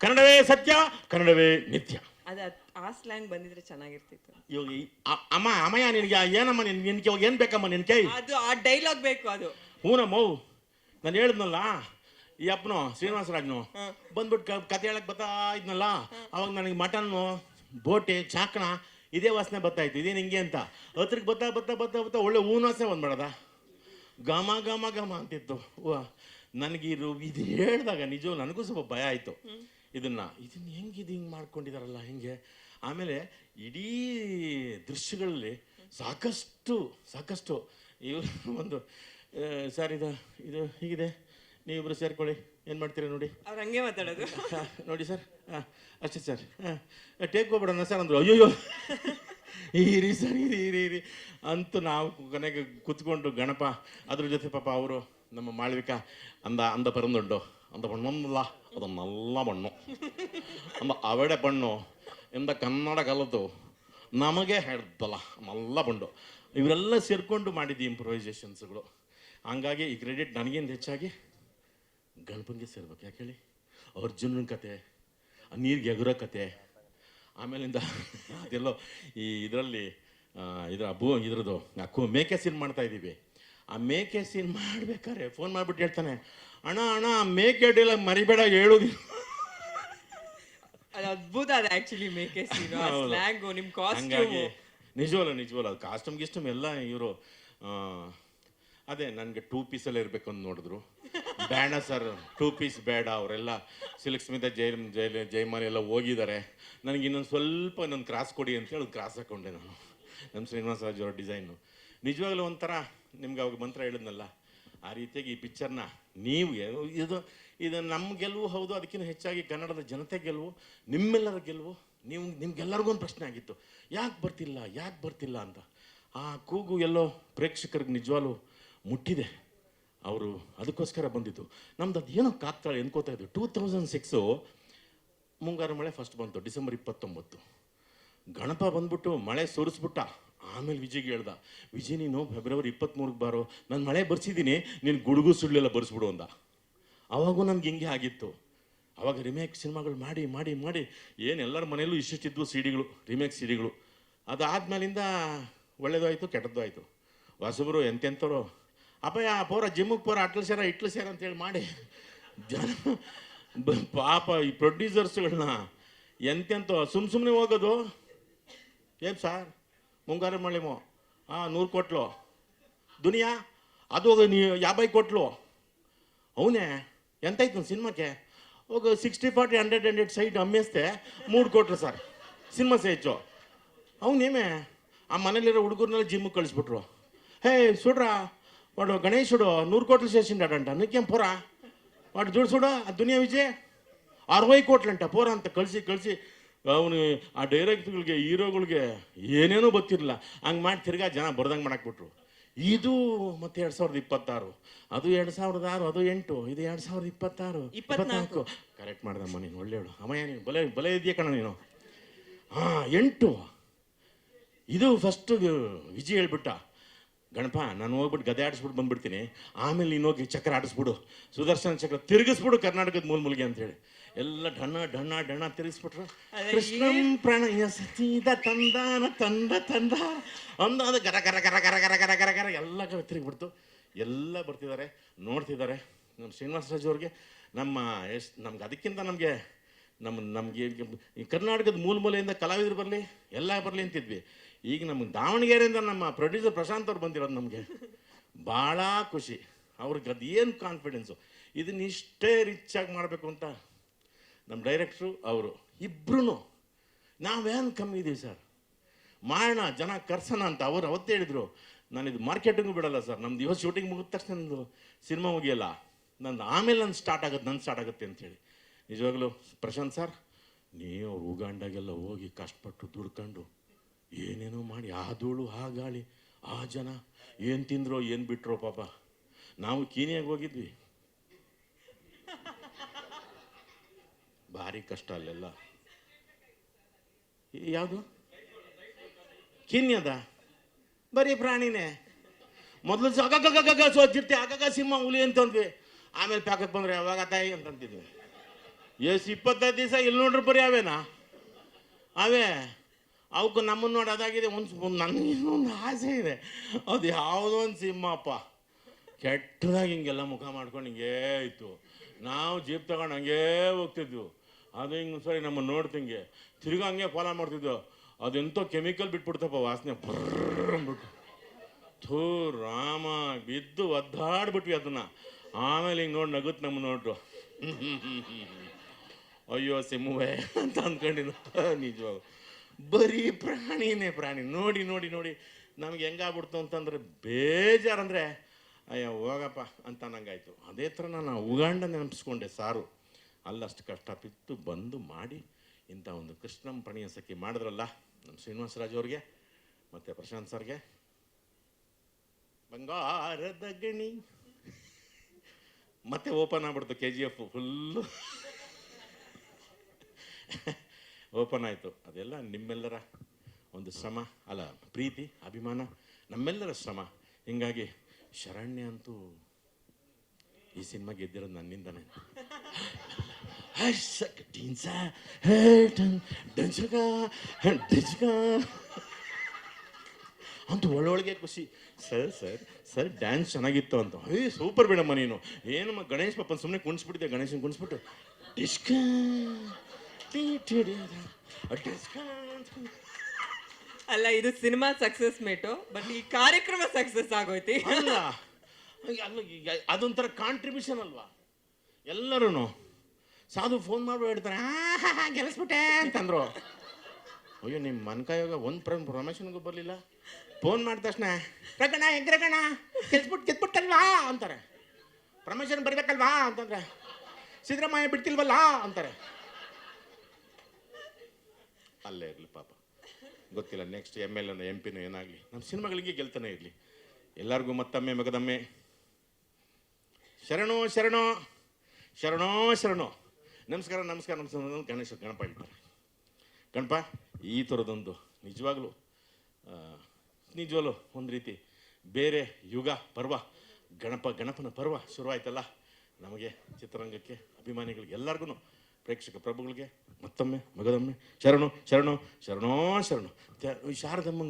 ಕನ್ನಡವೇ ಸತ್ಯ ಕನ್ನಡವೇ ನಿತ್ಯ. ಅದ ಆ ಸ್ಲ್ಯಾಂಗ್ ಬಂದಿದ್ರೆ ಚೆನ್ನಾಗಿರ್ತಿತ್ತು. ಇವಾಗ ಈ- ಅ- ಅಮ್ಮ ಅಮ್ಮಯ್ಯ ನಿನಗೆ ಏನಮ್ಮ ನಿನ್ ನಿನ್ಗೆ ಇವಾಗ ಏನು ಬೇಕಮ್ಮ ನಿನ್ ಕೈ? ಅದು ಆ ಡೈಲಾಗ್ ಬೇಕು ಅದು. ಹೂನಮ್ಮ ನಾನು ಹೇಳಿದ್ನಲ್ಲ ಈ ಅಪ್ಪನು ಶ್ರೀನಿವಾಸರಾಜ್ನು ಹ್ಮ್. ಬಂದ್ಬಿಟ್ಟು ಕ- ಕತೆ ಹೇಳಕ್ ಬರ್ತಾ ಇದ್ನಲ್ಲ ಅವಾಗ ನನಗೆ ಮಟನ್ನು ಬೋಟೆ ಚಾಕಣ ಇದೇ ವಾಸನೆ ಬರ್ತಾ ಇತ್ತು ಇದೇನು ಹಿಂಗೆ ಅಂತ. ಹತ್ರಕ್ಕೆ ಬರ್ತಾ ಬರ್ತಾ ಬರ್ತಾ ಬರ್ತಾ ಒಳ್ಳೆ ಹೂನ್ ವಾಸನೆ ಬಂದ್ಬಿಡದ. ಘಮ ಘಮ ಘಮ ಅಂತಿತ್ತು. ವಾ ನನಗೆ ಇದು ಇದು ಹೇಳಿದಾಗ ನಿಜವೂ ನನಗೂ ಸ್ವಲ್ಪ ಭಯ ಆಯಿತು. ಇದನ್ನ ಇದನ್ನ ಹೆಂಗೆ ಇದು ಹಿಂಗೆ ಮಾಡ್ಕೊಂಡಿದಾರಲ್ಲ ಹೆಂಗೆ. ಆಮೇಲೆ ಇಡೀ ದೃಶ್ಯಗಳಲ್ಲಿ ಸಾಕಷ್ಟು ಸಾಕಷ್ಟು ಇವರು ಒಂದು ಸರ್ ಇದು ಇದು ಹೀಗಿದೆ. ನೀವಿಬ್ರು ಸೇರ್ಕೊಳ್ಳಿ. ಏನು ಮಾಡ್ತೀರಾ ನೋಡಿ? ಅವ್ರು ಹಂಗೆ ಮಾತಾಡೋದು. ನೋಡಿ ಸರ್ ಹಾಂ ಅಷ್ಟೇ ಸರ್. ಹಾಂ ಟೇಕ್ ಹೋಗ್ಬಿಡೋಣ ಸರ್ ಅಂದರು. ಅಯ್ಯೋ ಇರಿ ಸರ್ ಇರಿ ಇರಿ ಇರಿ ಅಂತೂ ನಾವು ಕೊನೆಗೆ ಕುತ್ಕೊಂಡು ಗಣಪ ಅದ್ರ ಜೊತೆ ಪಾಪ ಅವರು ನಮ್ಮ மாளவிகா ಅಂದ ಅಂದ பிறந்துண்டோ ಅಂದ பொண்ணல்ல ಅದು ನಲ್ಲ പെണ്ണു ನಮ್ಮ ಅವಡೆ പെണ്ണു ಎಂದ ಕನ್ನಡ ಕಲಿತು ನಮಗೆ ಹೇಳ್ತಲ್ಲ ನಲ್ಲ ಬಂಡು ಇವರೆಲ್ಲ ಸೇರಿಕೊಂಡು ಮಾಡಿದ್ದು ಇಂಪ್ರೊವೈಸೇಷನ್ಸ್ಗಳು ಹಂಗಾಗಿ ಈ ಕ್ರೆಡಿಟ್ ನನಗೇನು ಹೆಚ್ಚಾಗಿ ಗಣಪಂಗೆ ಸೇರ್ಬೇಕು, ಯಾಕೆ ಹೇಳಿ? ಅರ್ಜುನನ ಕತೆ ನೀರಿಗೆ ಎಗುರೋ ಕತೆ, ಆಮೇಲಿಂದ ಅದೆಲ್ಲೋ ಈ ಇದರಲ್ಲಿ ಇದರ ಅಬ್ಬು ಇದ್ರದ್ದು ಅಕ್ಕು ಮೇಕೆ ಸೀನ್ ಮಾಡ್ತಾ ಇದ್ದೀವಿ. ಆ ಮೇಕೆ ಸೀನ್ ಮಾಡ್ಬೇಕಾರೆ ಫೋನ್ ಮಾಡ್ಬಿಟ್ಟು ಹೇಳ್ತಾನೆ ಅಣ್ಣ ಅಣ್ಣ ಆ ಮೇಕೆ ಅಡ್ಡಿಲ್ಲ ಮರಿಬೇಡ ಹೇಳುದು ಅದು ಅದ್ಭುತ ಅದು ಆಕ್ಚುಲಿ ಮೇಕೆ ಸೀನು ಹೌದು. ಸ್ಲ್ಯಾಂಗು ನಿಮ್ ಹಂಗಾಗಿ ಕಾಸ್ಟ್ಯೂಮ್ ನಿಜವಲ್ಲ ನಿಜವಲ್ಲ ಅದು ಕಾಸ್ಟ್ಯೂಮ್ ಗಿಸ್ಟಮ್ ಎಲ್ಲ ಇವರು ಅದೇ ನನಗೆ ಟೂ ಪೀಸಲ್ಲೇ ಇರಬೇಕು ಅಂತ ನೋಡಿದ್ರು. ಬೇಡ ಸರ್ ಟೂ ಪೀಸ್ ಬೇಡ ಅವರೆಲ್ಲ ಸಿಲ್ಕ್ ಸ್ಮಿತ ಜೈ ಜೈ ಜೈಮಾಲಿ ಎಲ್ಲ ಹೋಗಿದ್ದಾರೆ. ನನಗೆ ಇನ್ನೊಂದು ಸ್ವಲ್ಪ ಇನ್ನೊಂದು ಕ್ರಾಸ್ ಕೊಡಿ ಅಂತ ಹೇಳಿ ಕ್ರಾಸ್ ಹಾಕೊಂಡೆ ನಾನು. ನಮ್ಮ ಶ್ರೀನಿವಾಸ ರಾಜ್ ಅವ್ರ ಡಿಸೈನು ನಿಜವಾಗ್ಲೂ ಒಂಥರ ನಿಮ್ಗೆ ಅವಾಗ ಮಂತ್ರ ಹೇಳಿದ್ನಲ್ಲ, ಆ ರೀತಿಯಾಗಿ ಈ ಪಿಕ್ಚರ್ನ ನೀವು ಇದು ಇದು ನಮ್ಮ ಗೆಲುವು ಹೌದು, ಅದಕ್ಕಿಂತ ಹೆಚ್ಚಾಗಿ ಕನ್ನಡದ ಜನತೆ ಗೆಲುವು, ನಿಮ್ಮೆಲ್ಲರ ಗೆಲುವು, ನೀವು, ನಿಮ್ಗೆಲ್ಲರಿಗೂ ಒಂದು ಪ್ರಶ್ನೆ ಆಗಿತ್ತು. ಯಾಕೆ ಬರ್ತಿಲ್ಲ ಯಾಕೆ ಬರ್ತಿಲ್ಲ ಅಂತ. ಆ ಕೂಗು ಎಲ್ಲೋ ಪ್ರೇಕ್ಷಕರಿಗೆ ನಿಜವಾಗ್ಲೂ ಮುಟ್ಟಿದೆ. ಅವರು ಅದಕ್ಕೋಸ್ಕರ ಬಂದಿತ್ತು ನಮ್ದು ಅದು ಏನೋ ಕಾಕ್ತಾಳೆ ಎನ್ಕೋತಾ ಇದ್ದು ಟೂ ತೌಸಂಡ್ ಸಿಕ್ಸು ಮುಂಗಾರು ಮಳೆ ಫಸ್ಟ್ ಬಂತು, ಡಿಸೆಂಬರ್ ಇಪ್ಪತ್ತೊಂಬತ್ತು. ಗಣಪ ಬಂದ್ಬಿಟ್ಟು ಮಳೆ ಸುರಿಸ್ಬಿಟ್ಟ. ಆಮೇಲೆ ವಿಜಯ್ಗೆ ಹೇಳ್ದ, ವಿಜಯ್, ನೀನು ಫೆಬ್ರವರಿ ಇಪ್ಪತ್ತ್ಮೂರಕ್ಕೆ ಬಾರೋ, ನಾನು ಮಳೆ ಬರ್ಸಿದ್ದೀನಿ, ನೀನು ಗುಡುಗು ಸುಳ್ಳೆಲ್ಲ ಬರ್ಸ್ಬಿಡು ಅಂದ. ಅವಾಗೂ ನನ್ಗೆ ಹಿಂಗೆ ಆಗಿತ್ತು. ಅವಾಗ ರಿಮೇಕ್ ಸಿನಿಮಾಗಳು ಮಾಡಿ ಮಾಡಿ ಮಾಡಿ, ಏನು ಎಲ್ಲರ ಮನೆಯಲ್ಲೂ ಇಷ್ಟಿಷ್ಟಿದ್ವು ಸಿಡಿಗಳು ರಿಮೇಕ್ ಸಿಡಿಗಳು. ಅದಾದ್ಮೇಲಿಂದ ಒಳ್ಳೇದು ಆಯಿತು ಕೆಟ್ಟದ್ದು ಆಯಿತು ಹೊಸಬರು ಎಂತೆಂಥವ್ರು, ಅಪ್ಪಯ್ಯ ಪೋರ ಜಿಮ್ಮಿಗೆ ಪೋರ ಅಟ್ಲ ಸೇರ, ಇಟ್ಲು ಸೇರ ಅಂತೇಳಿ ಮಾಡಿ. ಜನ ಪಾಪ ಈ ಪ್ರೊಡ್ಯೂಸರ್ಸ್ಗಳನ್ನ ಎಂತೆಂಥ ಸುಮ್ಮ ಸುಮ್ಮನೆ ಹೋಗೋದು. ಏನು ಸರ್? ముంగారం మళ్ళేమో నూరు కోట్లు దునియా అది ఒక యాభై కోట్లు అవునే ఎంత అవుతుంది సినిమాకే ఒక sixty forty hundred hundred site అమ్మేస్తే మూడు కోట్లు సార్ సినిమా చేయొచ్చు అవునేమే ఆ మనలిರೋ ಹುಡುಗರನ್ನೆಲ್ಲ ಜಿಮ್ಗೆ ಕಳಿಸ್ಬಿಟ್ರು. ಹೇ ಸುಡ್ರಾ వాడు గణేశుడు నూరు కోట్లు చేసిండాడంట నీకేం పోరా వాడు చూడు చూడు ఆ దునియా విజయ్ అరవై కోట్లంట పోరా అంత కలిసి కలిసి ಅವನು ಆ ಡೈರೆಕ್ಟ್ಗಳಿಗೆ ಹೀರೋಗಳಿಗೆ ಏನೇನೂ ಗೊತ್ತಿರಲಿಲ್ಲ. ಹಂಗೆ ಮಾಡಿ ತಿರ್ಗಾ ಜನ ಬರ್ದಂಗೆ ಮಾಡಾಕ್ಬಿಟ್ರು. ಇದು ಮತ್ತೆ ಎರಡು ಸಾವಿರದ ಇಪ್ಪತ್ತಾರು. ಅದು ಎರಡು ಸಾವಿರದ ಆರು ಅದು ಎಂಟು ಇದು ಎರಡು ಸಾವಿರದ ಇಪ್ಪತ್ತಾರು. ಇಪ್ಪತ್ನಾಲ್ಕು. ಕರೆಕ್ಟ್ ಮಾಡ್ದಮ್ಮ ನೀನು ಒಳ್ಳೆಯವಳು. ಅಮ್ಮಯ್ಯ ನೀನು ಬಲೆ ಬಲೆ ಇದೆಯಾ ಕಣ ನೀನು? ಹಾಂ ಎಂಟು. ಇದು ಫಸ್ಟ್ ವಿಜಿ ಹೇಳ್ಬಿಟ್ಟ. ಗಣಪ ನಾನು ಹೋಗ್ಬಿಟ್ಟು ಗದೆ ಆಡಿಸ್ಬಿಟ್ಟು ಬಂದ್ಬಿಡ್ತೀನಿ. ಆಮೇಲೆ ನೀನು ಹೋಗಿ ಚಕ್ರ ಆಡಿಸ್ಬಿಡು. ಸುದರ್ಶನ ಚಕ್ರ ತಿರುಗಿಸ್ಬಿಡು ಕರ್ನಾಟಕದ ಮೂಲ ಮೂಲಿಗೆ ಅಂತೇಳಿ ಎಲ್ಲ ಢಣ ಢಣ ಢಣ ತಿರುಗಿಸ್ಬಿಟ್ರು ಕೃಷ್ಣ ಪ್ರಣಯ ಸತೀದ ತಂದಾನ ತಂದ ತಂದ. ಅಂದ ಅದು ಗರ ಗರ ಗರ ಗರ ಗರ ಗರ ಗರ ಗರ ಎಲ್ಲ ಕಡೆ ತಿರುಗಿಬಿಡ್ತು. ಎಲ್ಲ ಬರ್ತಿದ್ದಾರೆ ನೋಡ್ತಿದ್ದಾರೆ. ನಮ್ಮ ಶ್ರೀನಿವಾಸ ರಾಜು ಅವ್ರಿಗೆ ನಮ್ಮ ಎಷ್ಟು ನಮ್ಗೆ ಅದಕ್ಕಿಂತ ನಮಗೆ ನಮ್ಮ ನಮಗೆ ಕರ್ನಾಟಕದ ಮೂಲ ಮೂಲೆಯಿಂದ ಕಲಾವಿದರು ಬರಲಿ ಎಲ್ಲ ಬರಲಿ ಅಂತಿದ್ವಿ. ಈಗ ನಮ್ಗೆ ದಾವಣಗೆರೆಯಿಂದ ನಮ್ಮ ಪ್ರೊಡ್ಯೂಸರ್ ಪ್ರಶಾಂತ್ ಅವ್ರು ಬಂದಿರೋದು ನಮಗೆ. ಭಾಳ ಖುಷಿ. ಅವ್ರಿಗೆ ಅದು ಏನು ಕಾನ್ಫಿಡೆನ್ಸು ಇದನ್ನ ಇಷ್ಟೇ ರಿಚಾಗಿ ಮಾಡಬೇಕು ಅಂತ ನಮ್ಮ ಡೈರೆಕ್ಟ್ರು ಅವರು. ಇಬ್ಬರೂ ನಾವೇನು ಕಮ್ಮಿ ಇದ್ದೀವಿ ಸರ್? ಮಾಡೋಣ ಜನ ಕರ್ಸೋಣ ಅಂತ ಅವ್ರು ಅವತ್ತೇ ಹೇಳಿದರು. ನಾನು ಇದು ಮಾರ್ಕೆಟಿಂಗು ಬಿಡಲ್ಲ ಸರ್. ನಮ್ದು ಇವತ್ತು ಶೂಟಿಂಗ್ ಮುಗಿದ ತಕ್ಷಣ ನಂದು ಸಿನಿಮಾ ಮುಗಿಯಲ್ಲ. ನಂದು ಆಮೇಲೆ ನಂದು ಸ್ಟಾರ್ಟ್ ಆಗುತ್ತೆ ನನ್ನ ಸ್ಟಾರ್ಟ್ ಆಗುತ್ತೆ ಅಂತೇಳಿ ನಿಜವಾಗ್ಲೂ ಪ್ರಶಾಂತ್ ಸರ್, ನೀವು ಉಗಾಂಡಾಗೆಲ್ಲ ಹೋಗಿ ಕಷ್ಟಪಟ್ಟು ದುಡ್ಕೊಂಡು ಏನೇನೋ ಮಾಡಿ, ಆ ಧೂಳು, ಆ ಗಾಳಿ, ಆ ಜನ, ಏನು ತಿಂದ್ರೋ, ಏನು ಬಿಟ್ರೋ ಪಾಪ. ನಾವು ಕೀನಿಯಾಗಿ ಹೋಗಿದ್ವಿ. ಭಾರಿ ಕಷ್ಟ ಅಲ್ಲೆಲ್ಲ. ಯಾವುದು? ಕೀನ್ಯದ? ಬರೀ ಪ್ರಾಣಿನೇ. ಮೊದಲು ಅಗಗಗಗ ಸೋತಿರ್ತಿ ಅಗಗ ಸಿಂಹ, ಹುಲಿ ಅಂತಂದ್ವಿ ಆಮೇಲೆ ಪ್ಯಾಕಕ್ಕೆ ಬಂದ್ರೆ ಯಾವಾಗ ತಾಯಿ ಅಂತಂತಿದ್ವಿ ಎಷ್ಟು ಇಪ್ಪತ್ತೈದು ದಿವಸ ಇಲ್ಲಿ ನೋಡ್ರಿ ಬರೀ ಅವೇನಾ? ಅವೇ. ಅವಕ್ಕೆ ನಮ್ಮನ್ನು ನೋಡಿ ಅದಾಗಿದೆ, ಒಂದು ನನಗೆ ಒಂದು ಆಸೆ ಇದೆ. ಅದು ಯಾವುದೋ ಒಂದು ಸಿಂಹಪ್ಪ. ಕೆಟ್ಟದಾಗಿ ಹಿಂಗೆಲ್ಲ ಮುಖ ಮಾಡ್ಕೊಂಡು ಹಿಂಗೇ ಇತ್ತು. ನಾವು ಜೀಪ್ ತಗೊಂಡು ಹಂಗೇ ಹೋಗ್ತಿದ್ವು. ಅದು ಹಿಂಗೆ ಸರಿ ನಮ್ಮನ್ನು ನೋಡ್ತಿಂಗೆ ತಿರುಗಾ ಹಂಗೆ ಫಾಲೋ ಮಾಡ್ತಿದ್ವು. ಅದೆಂತೋ ಕೆಮಿಕಲ್ ಬಿಟ್ಬಿಡ್ತಪ್ಪ ವಾಸನೆ. ಬರ್ಬಿಟ್ಟು ಥೂ ರಾಮ, ಬಿದ್ದು ಒದ್ದಾಡ್ಬಿಟ್ವಿ ಅದನ್ನು. ಆಮೇಲೆ ಹಿಂಗೆ ನೋಡಿ ನಗುತ್ತೆ ನಮ್ಮ ನೋಡ್ರು. ಅಯ್ಯೋ ಸಿಂಹವೇ ಅಂತ ಅಂದ್ಕೊಂಡಿದ್ದು ನಿಜವಾಗ ಬರೀ ಪ್ರಾಣಿನೇ ಪ್ರಾಣಿ. ನೋಡಿ ನೋಡಿ ನೋಡಿ, ನಮ್ಗೆ ಹೆಂಗಾಗ್ಬಿಡ್ತು ಅಂತಂದ್ರೆ ಬೇಜಾರಂದ್ರೆ, ಅಯ್ಯೋ, ಹೋಗಪ್ಪ ಅಂತ ನಂಗಾಯ್ತು. ಅದೇ ಥರ ನಾನು ಉಗಾಂಡ ನೆನಪಿಸ್ಕೊಂಡೆ ಸಾರು. ಅಲ್ಲಷ್ಟು ಕಷ್ಟ ಬಿತ್ತು, ಬಂದು ಮಾಡಿ ಇಂಥ ಒಂದು ಕೃಷ್ಣಂ ಪ್ರಣಯ ಸಖಿ ಮಾಡಿದ್ರಲ್ಲ, ನಮ್ಮ ಶ್ರೀನಿವಾಸರಾಜ್ ಅವ್ರಿಗೆ, ಮತ್ತು ಪ್ರಶಾಂತ್ ಸರ್ಗೆ. ಬಂಗಾರದ ಗಣಿ. ಮತ್ತೆ ಓಪನ್ ಆಗ್ಬಿಡ್ತು K G F full open ಆಯಿತು. ಅದೆಲ್ಲ ನಿಮ್ಮೆಲ್ಲರ ಒಂದು ಶ್ರಮ, ಅಲ್ಲ, ಪ್ರೀತಿ, ಅಭಿಮಾನ, ನಮ್ಮೆಲ್ಲರ ಶ್ರಮ. ಹಿಂಗಾಗಿ ಶರಣ್ಯ ಅಂತೂ ಈ ಸಿನಿಮಾ ಗೆದ್ದಿರೋದು ನನ್ನಿಂದನೇ. ಅಂತ ಒಳ್ಳೊಳಗೆ ಖುಷಿ. ಸರ್ ಸರ್ ಸರ್, ಡ್ಯಾನ್ಸ್ ಚೆನ್ನಾಗಿತ್ತು ಅಂತ. ಹೇ, ಸೂಪರ್ ಬಿಡಮ್ಮ ನೀನು. ಏನಮ್ಮ ಗಣೇಶ್ ಪಾಪನ್ ಸುಮ್ಮನೆ ಕುಣಿಸ್ಬಿಟ್ಟಿದ್ದೆ ಗಣೇಶನ್ ಕುಣಿಸ್ಬಿಟ್ಟು. ಡಿಸ್ಕ ಅಲ್ಲ, ಇದು ಸಿನಿಮಾ ಸಕ್ಸಸ್ ಮೇಟು ಬಟ್ ಈ ಕಾರ್ಯಕ್ರಮ ಸಕ್ಸಸ್ ಆಗೋಯ್ತಿ. ಅಲ್ಲ ಅಲ್ಲ ಅದೊಂಥರ ಕಾಂಟ್ರಿಬ್ಯೂಷನ್ ಅಲ್ವಾ? ಎಲ್ಲರೂ ಸಾಧು ಫೋನ್ ಮಾಡ್ಬಿಟ್ಟು ಹೇಳ್ತಾರೆ ಗೆಲ್ಸ್ಬಿಟ್ಟೆ ಅಂತಂದ್ರು. ಅಯ್ಯೋ ನಿಮ್ಮ ಮನ್ಕಾಯೋಗ ಒಂದು ಪ್ರ, ಪ್ರಮೋಷನ್ಗೂ ಬರಲಿಲ್ಲ. ಫೋನ್ ಮಾಡಿದ ತಕ್ಷಣ ರಗಣ ಹೆಗ್ರಗಣ ಗೆಲ್ಸ್ಬಿಟ್ಟು ಗೆದ್ಬಿಟ್ಟಲ್ವಾ ಅಂತಾರೆ. ಪ್ರಮೋಷನ್ ಬರಬೇಕಲ್ವಾ? ಅಂತಂದ್ರೆ, ಸಿದ್ದರಾಮಯ್ಯ ಬಿಡ್ತಿಲ್ವಲ್ಲ? ಅಂತಾರೆ. ಅಲ್ಲೇ ಇರಲಿ ಪಾಪ. ಗೊತ್ತಿಲ್ಲ ನೆಕ್ಸ್ಟ್ ಎಂ ಎಲ್ ಎಂ ಪಿನೂ ಏನಾಗಲಿ. ನಮ್ಮ ಸಿನಿಮಾಗಳಿಗೆ ಗೆಲ್ತಾನೆ ಇರಲಿ. ಎಲ್ಲರಿಗೂ ಮತ್ತೊಮ್ಮೆ ಮಗದಮ್ಮೆ. ಶರಣೋ ಶರಣೋ ಶರಣೋ ಶರಣೋ. ನಮಸ್ಕಾರ ನಮಸ್ಕಾರ ನಮಸ್ಕಾರ ಗಣೇಶ, ಗಣಪ ಹೇಳ್ತಾರೆ. ಗಣಪ, ಈ ಥರದೊಂದು, ನಿಜವಾಗ್ಲು ನಿಜವಾಗ್ಲೂ ಒಂದು ರೀತಿ ಬೇರೆ ಯುಗ, ಪರ್ವ, ಗಣಪ, ಗಣಪನ ಪರ್ವ ಶುರುವಾಯ್ತಲ್ಲ. ನಮಗೆ ಚಿತ್ರರಂಗಕ್ಕೆ, ಅಭಿಮಾನಿಗಳಿಗೆ ಎಲ್ಲರಿಗೂ ಪ್ರೇಕ್ಷಕ ಪ್ರಭುಗಳಿಗೆ ಮತ್ತೊಮ್ಮೆ ಮಗದೊಮ್ಮೆ ಶರಣು ಶರಣು ಶರಣೋ ಶರಣು. ಶಾರದಮ್ಮಂಗೆ